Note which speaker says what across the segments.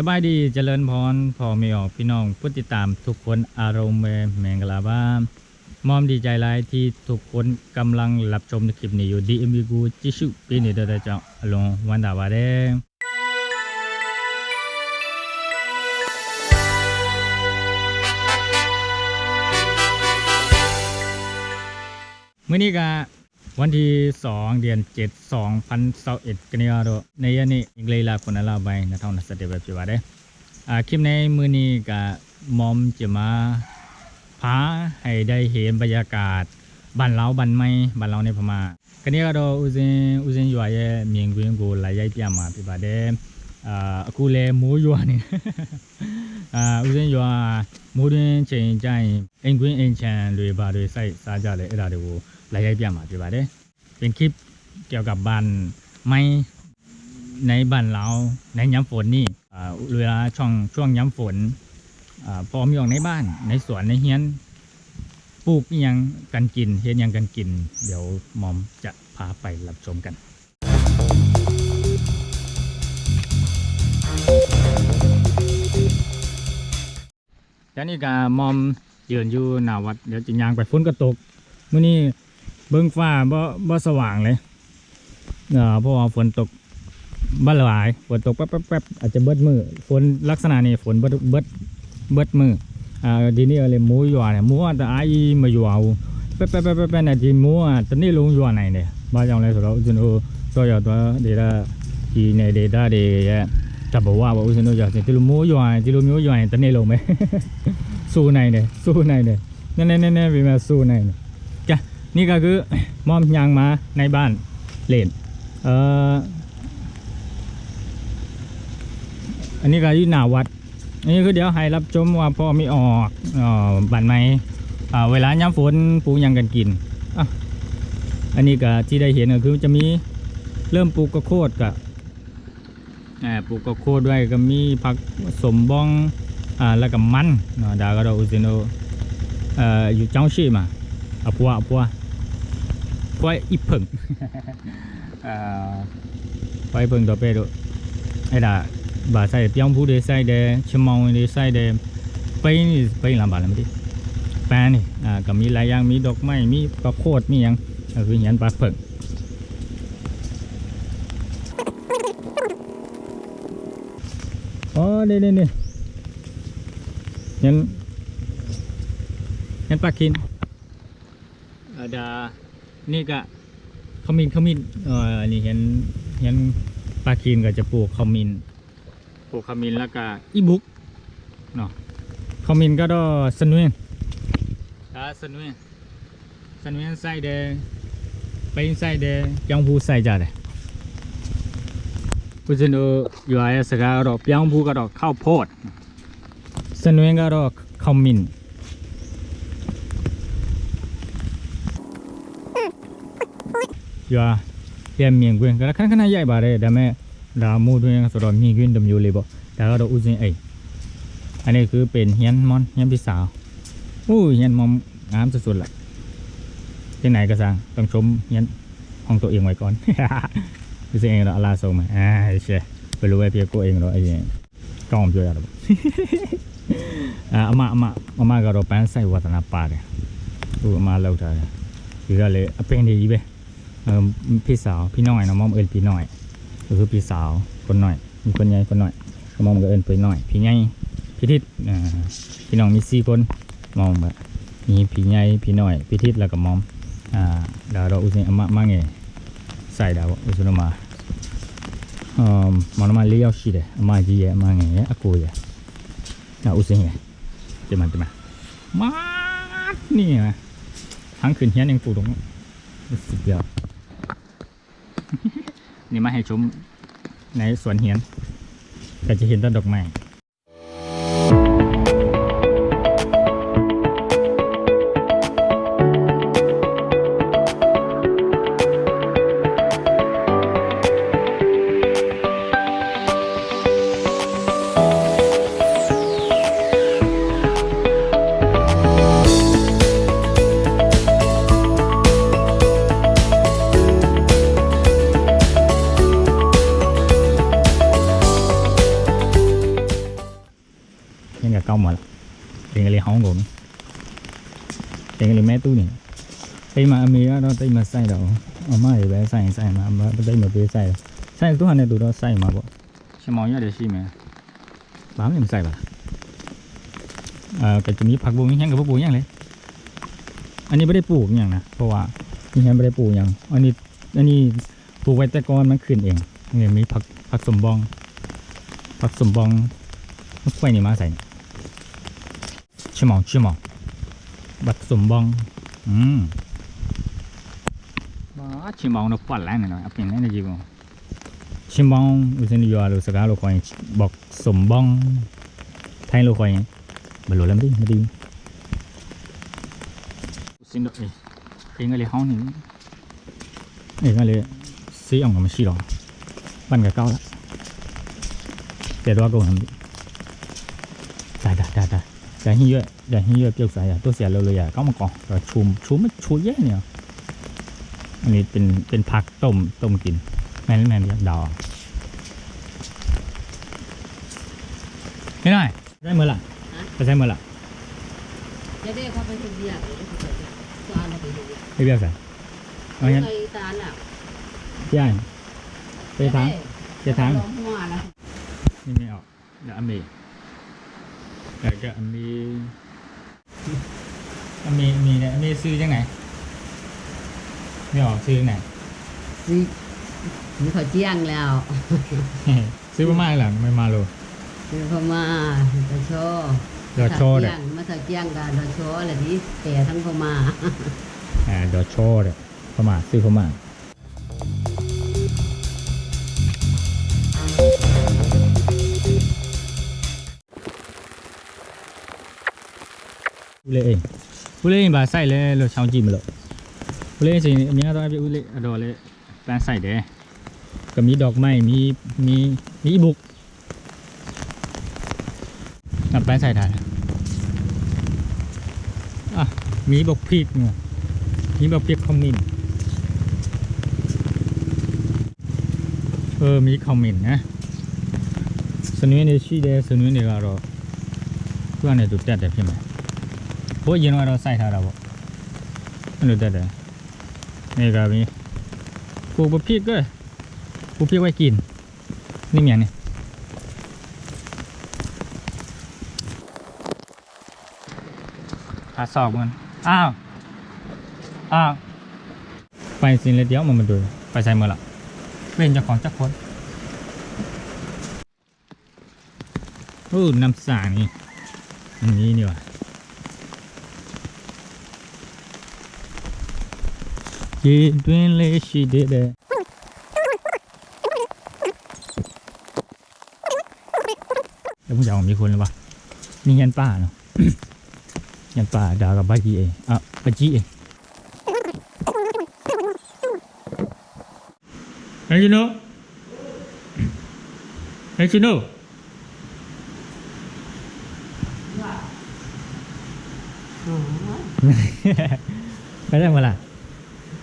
Speaker 1: สบายดีเจริญพรพอไม่ออกพี่น้องผู้ติดตามทุกคนอารมณ์แมงกลาบ้ามอมดีใจหลายที่ทุกคนกำลังรับชมในคลิปนี้อยู่ดีเอ็มวีกูจิชุปีนี้เด้อเจ้าลงวันดาวาเด้มื้อนี้ก็ วันที่ 2 เดือน7 2021กันยาโดในยานี้อิงเลยลาคนละลาไปนะท่องนัสเดแบบจีว่าเด้คลิปในมือนี้กับมอมจะมาพาให้ได้เห็นบรรยากาศบ้านเราบ้านไม้บ้านเราในพม่ากันนี้ก็เราอุซินอุซินยัวเยเมียงกุยกูลายยายพิยามาพิบาเดอกูเลมูยัวนี่อ่าอุซินยัวมูดินเชิงใจเอ็งกุยเอ็งเชันรวยบารวยใส่ซาจาเลยอะไรเดี๋ ป็นคลิปเกี่ยวกับบ้านไม้ในบ้านเราในย้ำฝนนี่อ่าเวลาช่วงช่วงย้ำฝนอ่าพอมีออกในบ้านในสวนในเฮียนปลูกยังกันกินเฮ็ดอิหยังกันกิน เดี๋ยวมอมจะพาไปรับชมกันแล้วนี่ก็มอมยืนอยู่หน้าวัดเดี๋ยวจะยางไปฝนก็ตกเมื้อนี้ เบื้องฟ้าบ่บ่สว่างเลยเออพราะว่าฝนตกบ้านหลายฝนตกแป๊บแป๊บแป๊บอาจจะเบิดมือฝนลักษณะนี้ฝนเบิดเบิดเบิดมืออ่าทีนี่อะไรมูหยวนเนี่ยมูแต่ไอ้มาหยวนแป๊บแป๊บแป๊บแป๊บเนี่ยทีมูตอนนี้ลงหยวนไหนเนี่ยบ้านยังไรสุดแล้วจนโอ้ซอยตัวเดต้าที่ในเดต้าเดย์จะบอกว่าว่าอุสนุอยอดที่ลุงมูหยวนที่ลุงมูหยวนตอนนี้ลงไหมสู้ในเนี่ยสู้ในเนี่ยแน่นน่นนั่นเป็นมาสู้ในเนี่ย นี่ก็คือมอมยางมาในบ้านเลนเออันนี้ก็ยู่หน้าวัดอันนี้คือเดี๋ยวให้รับชมว่าพ่อมีออกออบันไหม้เวลาย้ำฝนปลูกยางกันกินอะอันนี้ก็ที่ได้เห็นก็คือจะมีเริ่มปลูกกระโคดกับปลูกกระโคดด้วยก็มีผักสมบองอแล้วก็มันดาวก็เราอุซิโนเออยู่เจ้าชีมาอพัวอพัว ปล่อีพิ่งปล่อยเพิ่งต่อไปดูไอ้ด่าบาใส่เปียงผู้เดใส่เดชมองเดใส่เดไปนี่ไปลำบากแล้วมั้ยที่แปนนี่อ่าก็มีหลายอย่างมีดอกไม้มีกระโคดมีอย่างคือยันปลาเพิ่งอ๋อเนี่ยเนี่ยยันยันปลาคินอาดา นี่ก็ขมิ้นขมิ้นเอ่อนี่เห็นเห็นปลาคีนก็จะปลูกขมิ้นปลูกขมิ้นแล้วก็อีบุกเนาะขมิ้นก็ดอสนุนดอาสนุนสนุนใส่เดไปใส่เดยังผู้ใส่จ่าเลยผู้ชนอยู่ไอ้สกาดอกยังผู้ก็ดอกข้าวโพดสนุนก็ดอกขมิ้น ရွာပြန်မြင်ကွင်းခဏခဏရိုက်ပါတယ်ဒါပေမဲ့ဒါမိုးတွင်းဆိုတော့မြင်ကွင်းတစ်မျိုးလေးပေါ့ဒါကတော့ဥစဉ်အိတ်อันนี้คือเป็นเฮียนมอนเฮียนพี่สาวอู้เฮียนมอมงามสุดๆแหละที่ไหนก็สั่งต้องชมเฮียนห้องตัวเองไว้ก่อน พี่เองเราอาลาส่งมาอ่าใช่ไปรู้ไอ้เพียโกเองเราไอ้เนี่ยกล้องပြောရတာပေါ့ အာအမအမအမကတော့ပန်းဆိုင်ဝါသနာပါတယ်သူအမလောက်ထားတယ်ဒီကလေအပင်တွေကြီးပဲเออ พี่สาวพี่น้อยเนอะมอมเอินพี่น้อยก็คือพี่สาวคนหน่อย มีคนใหญ่คนหน่อยมอมก็เอินพี่น้อย พี่ใหญ่พี่ทิศพี่น้องมีสี่คนมอมแบบมีพี่ใหญ่พี่น้อยพี่ทิศแล้วก็มอมอ่าดาวเราอุซิอามะมาไงใส่ดาวอุซุนมาอมมอนมาเลี้ยวชีเลยมาจีเยมาไงอากูเยดาอุซิไงจะมาจะมามานี่นะทั้งคืนเฮียนยังปูตรงสุดยอด นี่มาให้ชมในสวนเฮียนก็จะเห็นต้นดอกไม้ mà tiền lại hỏng rồi tiền lại mấy túi này tay mà mì đó tay mà sai đâu ở má thì bé sai sai mà tay mà bé sai sai túi hàng này tụi đó sai mà bộ xem món nhá để xem mà bám làm sai bà à cái chúng นี้ผักบัวนี่ยังกับบัวยังเลยอันนี้ไม่ได้ปลูกอย่างนะเพราะว่านี่ยังไม่ได้ปลูกอย่างอันนี้อันนี้ปลูกไว้แต่ก่อนมันขึ้นเองเนี่ยมีผักผักสมบองผักสมบองมันค่อยนี่มาใส่ 치마 치마 bật sùm bông. Ừ. bà chim bông nó phát lại này nó ập này là gì không chim bông ưu tiên giờ lô sáu lô coi bọc sùm bông. Thay lô coi bà lô làm đi mà đi. Xin được đi cái người này hóng này này người lấy xí ông mà xí đó bắn cái cao đó để đó câu làm đi. Đã đã đã đã แต่ให้เยอะแต่ให้เยอะเปรียวสายอะตัวเสียเร็เลยอะก็มาก่อนก็ชุมชุมมันชุยแย่เนี่ยอันนี้เป็นเป็นผักต้มต้มกิน แม่นแม่นดาวไม่ได้ได้มือละไปใช้มือละ
Speaker 2: จะได้เข้าไปทุเรียนตัวอันเราไปดู
Speaker 1: ไปเบี้ยวใส่เอาอ
Speaker 2: ย่งนี้ตาหลับ
Speaker 1: ย่างไปทางจะทางไม่ออกเดี๋ยวอเมริ เดี๋ยวก็อเมย์อเมย์มีเนี่ยอเมย์ซื้อยังไงไม่ออกซื้อยังไง
Speaker 2: สิมีเขาเจียงแล้ว
Speaker 1: ซื้อมาไม่หลังไม่มาเลย
Speaker 2: คือเขามาตะโช
Speaker 1: เดี๋ยวโชว์เดี๋ยว
Speaker 2: มาตะเจียงกันตะโชอะไรที่แต่ทั้งเขามา
Speaker 1: อ่าเดี๋ยวโชว์เดี๋ยวเข้ามาซื้อเข้ามา ဦးလေးအိမ်ဦးလေးအိမ်ပါစိုက်လဲလို့ချောင်းကြည့်မလို့ဦးလေးအိမ်ဆိုရင်အများတော့အပြည့်ဦးလေးအတော်လေးပန်းစိုက်တယ်ကมีดอกไม้มีมีมีอีบุกอ่ะปန်းစိုက်ထားတယ်อ่ะมีบกพริกเนี่ยมีบกพริกขมิ้นเออมีขมิ้นนะสนวนနေရှိတယ်စနွင်းတွေကတော့သူကလည်းသူတက်တယ်ဖြစ်မယ် ဘိုးအရင်ကတော့စိုက်ထားတာပေါ့အဲ့လိုတက်တယ်နေကပြီးပူပဖြစ်ကပူဖြစ်ไว้กินนี่မြန်နေหาสอบมันอ้าวอ้าวไปสิเลยเดี๋ยวมันมาดูไปใส่เมื่อละเป็นเจ้าของเจ้าคนโอ้น้ำสานี่อันนี้นี่ว่ะ ရေတွင်းလေးရှိသေးတယ်เดี๋ยวผมจะเอามีคนเลยปะนี่ยันป่าเนาะ ยันป่าดากับบ้าจีเองอ่ะบ้าจีเองเฮ้ยชิโน่เฮ้ยชิ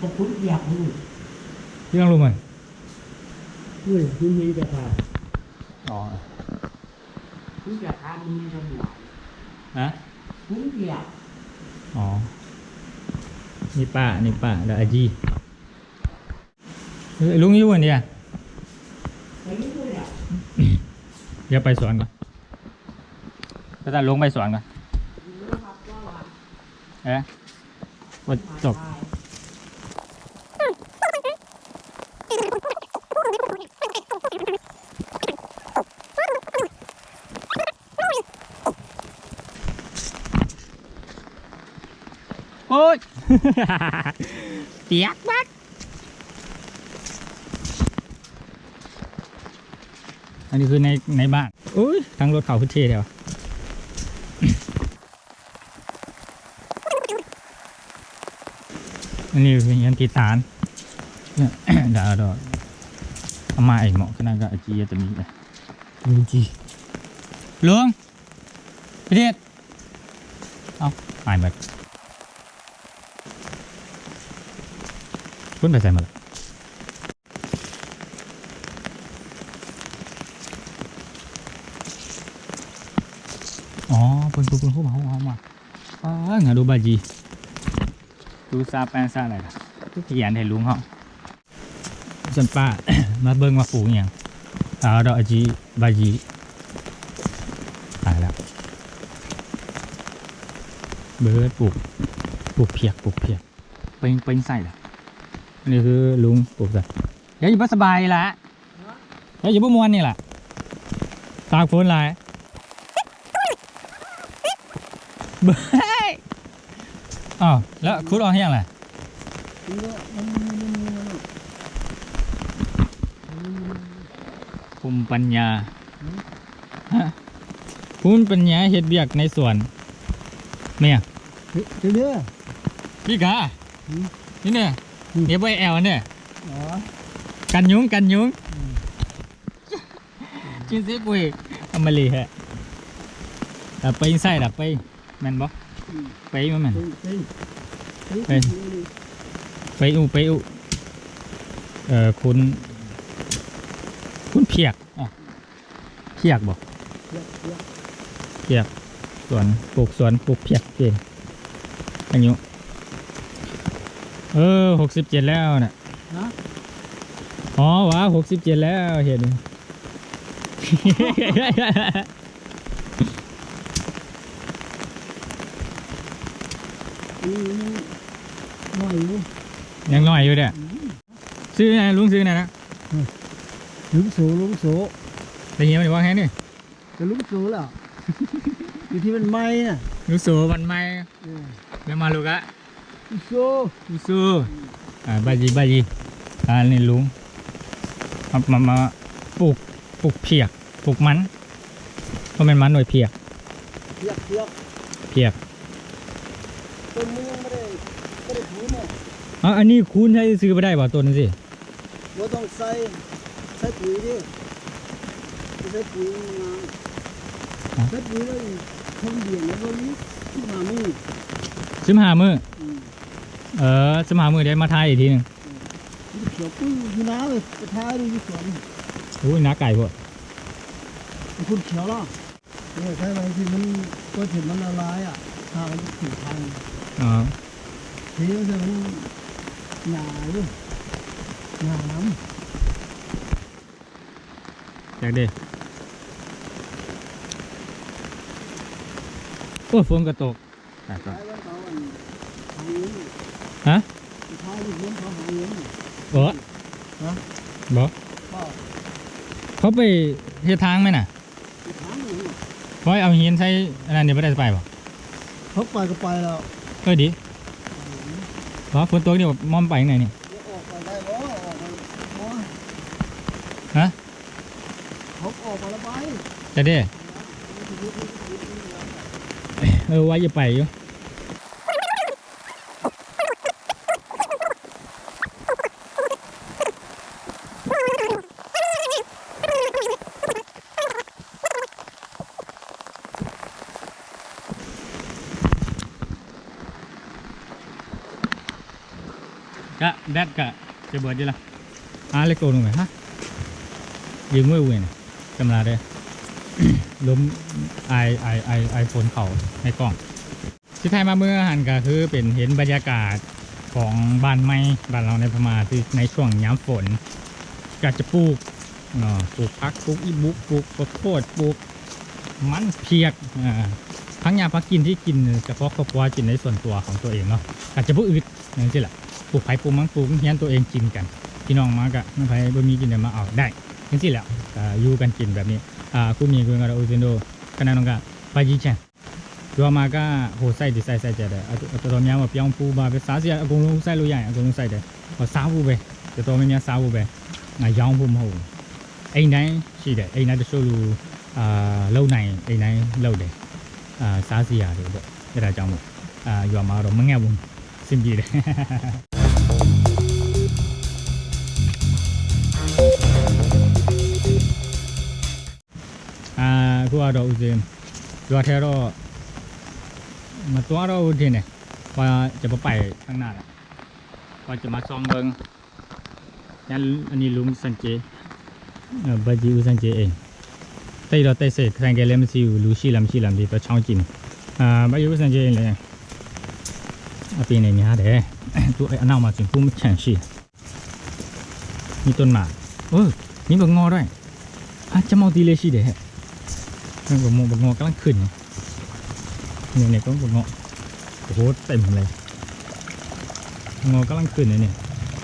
Speaker 1: โน่ไปได้เมื่อไหร่
Speaker 2: จะคุ้นอยากรู้
Speaker 1: พี่ต้องรู้มั้ย
Speaker 2: คุ้นคุ้นมีแต่ค่ะ
Speaker 1: อ๋อ
Speaker 2: คุ้นอยากทานมีแต่หัว
Speaker 1: ฮะ
Speaker 2: คุ้นอยาก
Speaker 1: อ๋อ นี่ป้า นี่ป้าแล้วอาจีเฮ้ยลุงอยู่วันเดีย
Speaker 2: ไปรู้เลยอะ
Speaker 1: เดี๋ยวไปสวนก่อนก็จะลงไปสวนก่อนเอ๊ะว่าจบ โอ๊ยเปียกบัดอันนี้คือในในบ้านอุ้ยทางรถเขาพื้นที่เดียวอันนี้เป็นยันตีตานเนี่ยเดี๋ยวเราเอามาไอ้เหมาะขนาดกับไอจีจะมีเลยมีจีหลวงประเทศเอาหายหมด คุณไปใส่หมดเลยอ๋อปุ่นปุ่นปุ่นเข้ามาเข้ามาเข้ามาอ๋องาดูบาจีดูซาแปนซาอะไรล่ะทุกอย่างให้ลุงเขาส่วนป้า มาเบิ่งมาปลูกอย่างเอาดอกอาจีบาจีตายแล้วเบิร์ดปลูกปลูกเพียกปลูกเพียกเป็นเป็นใส่ละอั นนี้คือลุงปลูกใส่เดี๋ยวอยู่บ่สบายละเดี๋ยวอยู่บ่มวนนี่ล่ะตากฝนหลายเบ้ยอ้าวแล้วคุดออกให้ยังไง
Speaker 2: มันมันมันมัน
Speaker 1: ภูมิปัญญาฮะภูมิปัญญาเฮ็ดเบียกในสวนแม่
Speaker 2: เด้อ
Speaker 1: พี่กา
Speaker 2: อืม
Speaker 1: นี่เนี่ย
Speaker 2: อืม
Speaker 1: เนี่ยใบแอลเนี่ย
Speaker 2: อ๋อ
Speaker 1: กันยุงกันยุง
Speaker 2: อืม
Speaker 1: กินสิปุ้ยอมลีฮะแต่ไปใส่ละไปแม่นบ่ไปมั้ยแม่น
Speaker 2: ไป
Speaker 1: ไปอุไปอุเอ่อคุณ คุณเพียกอะเพียกบ่เพียกสวนปลูกสวนปลูกเพียกเองอายุ เออหกสิบเจ็ดแล้วน่ะ
Speaker 2: นะ
Speaker 1: อ๋อวะหกสิบเจ็ดแล้วเห็น
Speaker 2: อันนี้หน่อยอยู่
Speaker 1: ยังน้อยอยู่เนี่ยซื้อไงลุงซื้อไงนะ
Speaker 2: ลุงโสลุงโส
Speaker 1: แต่เฮียมันว่าไงนี่
Speaker 2: จะลุงโสแล้วอยู่ที่มันไหม้น่ะ
Speaker 1: ลุงโซวันไม่
Speaker 2: เออ
Speaker 1: แล้วมาลูกอะ
Speaker 2: ลุงโส
Speaker 1: ลุงโซอ่าบาจีบาจีอ่านี่ลุงมามามาปลูกปลูกเพียกปลูกมันเพราะมันมันหน่วยเพียก
Speaker 2: เพียกเพียก
Speaker 1: เพียก
Speaker 2: ต้นนี้ยังไม่ได้ไม่ได้ถูเนี่ย
Speaker 1: อ๋ออันนี้คุณใช้ซื้อไปได้ป่ะตัวนี้สิ
Speaker 2: เราต้องใส่ใส่ปุ๋ยดิใส่ปุ๋ยงามใส่ปุ๋ยแล้วทำเดียนแล้วก็นี้ขึ้นมามือ
Speaker 1: ซื้อมาหามือ
Speaker 2: อืม
Speaker 1: เออซื้อมาหามือเดี๋ยวมาทายอีกทีหนึง
Speaker 2: มันเขียวปุ้ยอยู่น้ำเลยไปท้ายดูอยู่สวน
Speaker 1: โอ้ยน้าไก่พวก
Speaker 2: มันคุณเขียวแล้วเนี่ยใช่ไหมที่มันก็เห็นมันละลายอะทางมันถึงทาง
Speaker 1: อ๋อ
Speaker 2: ทีนี้มันมันหนาอยู่หนาน้
Speaker 1: อยากเด้โอ้ฝนก็ตกอะำ ก็
Speaker 2: ท้ายวันเขาอันหาเงิน
Speaker 1: ฮะ
Speaker 2: ท้ายลูกเลี้ยงเขาหาเงิน
Speaker 1: บ่
Speaker 2: ฮะ
Speaker 1: บ่
Speaker 2: ก็
Speaker 1: เขาไปเฮ็ดทางไหมน่ะ
Speaker 2: ถามอยู่
Speaker 1: เพราะเอาหินใช้อันนั้นเดี๋ยวไม่ได้ไปบ่
Speaker 2: เขาไปก็ไปแล้ว
Speaker 1: เออดีเพราะฝนตกนี่มอมไปยังไงนี่
Speaker 2: เดี๋ยวออกไปได้บ่ออกไปบ่
Speaker 1: ฮะ
Speaker 2: เขาออกมาแล้วไป
Speaker 1: จะได้เออไว้จะไปอยู่ กะแดดกะจะเบิดอยู่ละอาเล็กโตลงไหมฮะยืมไว้เว้ยนะกำลาได้ล้มไอไอไอไอฝนเขาในกล้องที่ไทยมาเมื่อหันก็คือเป็นเห็นบรรยากาศของบ้านไม้บ้านเราในพม่าที่ในช่วงย้ำฝนก็จะปลูกปลูกพักปลูกอีบุกปลูกข้าวโพดปลูกมันเพียกอ่าพักยาพักกินที่กินเฉพาะครอบครัวกินในส่วนตัวของตัวเองเนาะอาจจะผู้อื่นอย่างนี้แหละ ปลูกไผ่ปลูกมังปลูกเฮียนตัวเองกินกันพี่น้องมากะน้องไผ่บ่มีกินเดี๋ยวมาเอาได้อย่างนี้แหละก็อยู่กันกินแบบนี้ အာအခုမြင်ကွင်းကတော့ဦးစင်းတို့ခဏတော့ကဘာကြီးချန်ကျွာမှာကဟို site ဒီ site site ကြတယ်အတော်တော်များများပြောင်းပူပါပဲစားစရာအကုန်လုံး site လို့ရရင်အကုန်လုံး site တယ်ဟောစားဖို့ပဲတော်တော်များများစားဖို့ပဲငါရောင်းဖို့မဟုတ်ဘူးအိမ်တိုင်းရှိတယ်အိမ်တိုင်းတချို့လူအာလုံနိုင်အိမ်တိုင်းလုံတယ်အာစားစရာတွေပေါ့အဲ့ဒါကြောင့်မို့အာရွာမှာတော့မငတ်ဘူးစင်ပြေတယ် အာအခုကတော့ဦးစင်းရွာထဲတော့မသွားတော့ဘူးတင်တယ်။ဘာจะไปข้างหน้าละว่าจะมาซองเบิงยันอันนี้ลุงสันเจเออบาจีอูสันเจเองတိတ်တော့တိတ်စိတ်ခံကြလဲမရှိဘူးလူရှိလားမရှိလားမသိတော့ချောင်းကြည့်နေအာဘာယူစံကျေးလေ အပင်နေများတယ် သူအဲ့အနောက်မှာကျင်ပူးမချန်ရှိมีต้นหมากเออมีบักงอด้วยอ่ะจะมองตีเลยရှိတယ် ဟဲ့บักงบักงอกำลังขึ้นเนี่ยเนี่ยก็บักงอโอ้โหเต็มเลยงอกำลังขึ้นเลยเนี่ย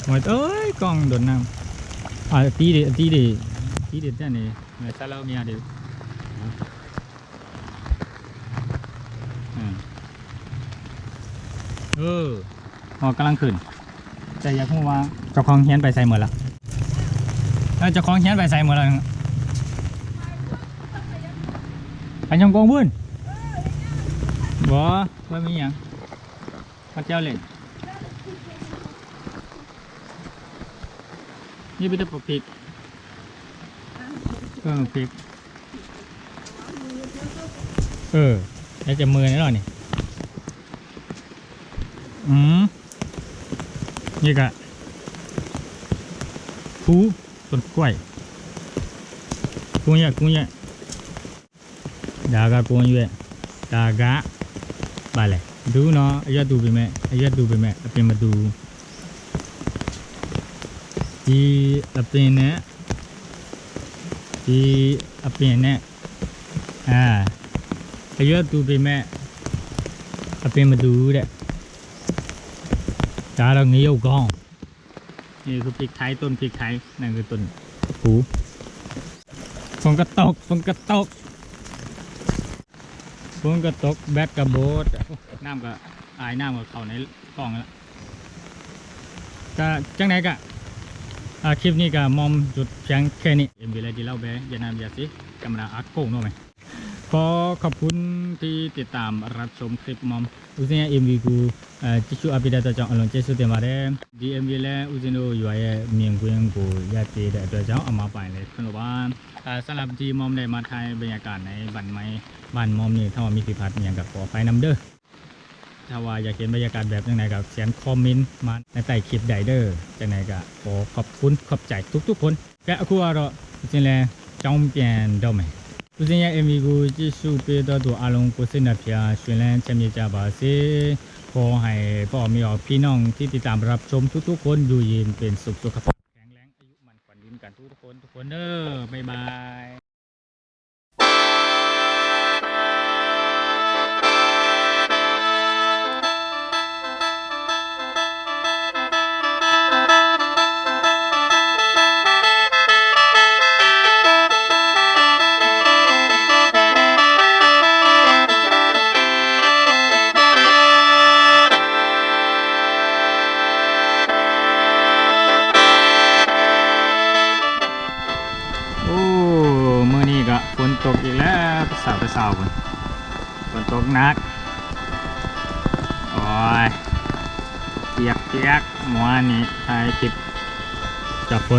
Speaker 1: งอยเอ้ยกองโดนน้ำอะตีดิตีดิตีดิแต่เนี่ยเนี่ยซาลาเมียดิอืมเอออ๋อกำลังขึ้น แต่อยากพูดว่าเจ้าของเฮียนไปใส่หมดละเออเจ้าของเฮียนไปใส่หมดละ อันยังกองบุญบ่ว่มีหยังพระเจ้าเล่นนี่เป็นตัวปกปิกเออปิกเออแล้วจะมือนี่หรอนี่อืมนี่ก็คูต้นกล้วยกุ้งแย่กุ้งแย่ ดากะกุ้งแย่ดากะပါလေဒူးနော်အရက်တူပေမဲ့အရက်တူပေမဲ့အပင်မတူဒီအပင်နဲ့ဒီအပင်နဲ့အာအရက်တူပေမဲ့အပင်မတူတဲ့ ဒါတော့ငရုတ်ကောင်းนี่คือพริกไทยต้นพริกไทยนั่นคือต้นหูฝนก็ตกฝนก็ตกฝ นก็ตกแบดกระโบดโอ้น้ำก็อายน้ำก็เข้าในกล้องแล้วก็จังไหนก็อ่าคลิปนี้ก็มอมจุดเพียงแค่นี้เอ็มวีเลยดีเล่าแบอย่านามอย่าสิกำลังอัดโก้งเนาะไหม ขอขอบคุณที่ติดตามรับชมคลิปมอมอุซิยเอ็มวีกู အဲတ िश ူအပိဒတ်ကြောင့်အလွန်ကျေးဇူးတင်ပါတယ်ဒီ MV လဲဦးဇင်းတို့ရွာရဲ့မြင်ကွင်းကိုရပြတဲ့အတွက်ကြောင့်အမပိုင်လဲခွင့်လို့ပါအဲဆลับဒီมอมได้มาถ่ายบรรยากาศในบ้านไม้บ้านมอมนี่ถ้าว่ามีพิพัฒน์อย่างกับขอไฟนำเด้อถ้าว่าอยากเห็นบรรยากาศแบบจังไหนก็เขียนคอมเมนต์มาในใต้คลิปใดเด้อจังไหนก็ขอขอบคุณขอบใจทุกๆคนကဲအခုကတော့ဦးဇင်းလဲကြောင်းပြန်တော့မယ် ဦးဇင်းရဲ့ MV ကိုကြည့်ရှုပေးတော့သူအားလုံးကိုစိတ်နှပြရှင်လန်းချမ်းမြေ့ကြပါစေ ขอให้พ่อแมีอพี่น้องที่ติดตามรับชมทุกๆคนอยู่เย็นเป็นสุขสุขภาพแข็งแรงอายุมันขวัญยืนกันทุกๆคนทุกคนเด้อบ๊ายบาย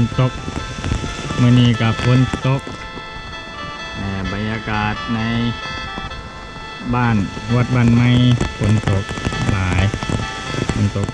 Speaker 1: นตกมื่อนี้กับฝนตกในบรรยากาศในบ้านวัดบ้านไม้ฝนตกหลายฝนตก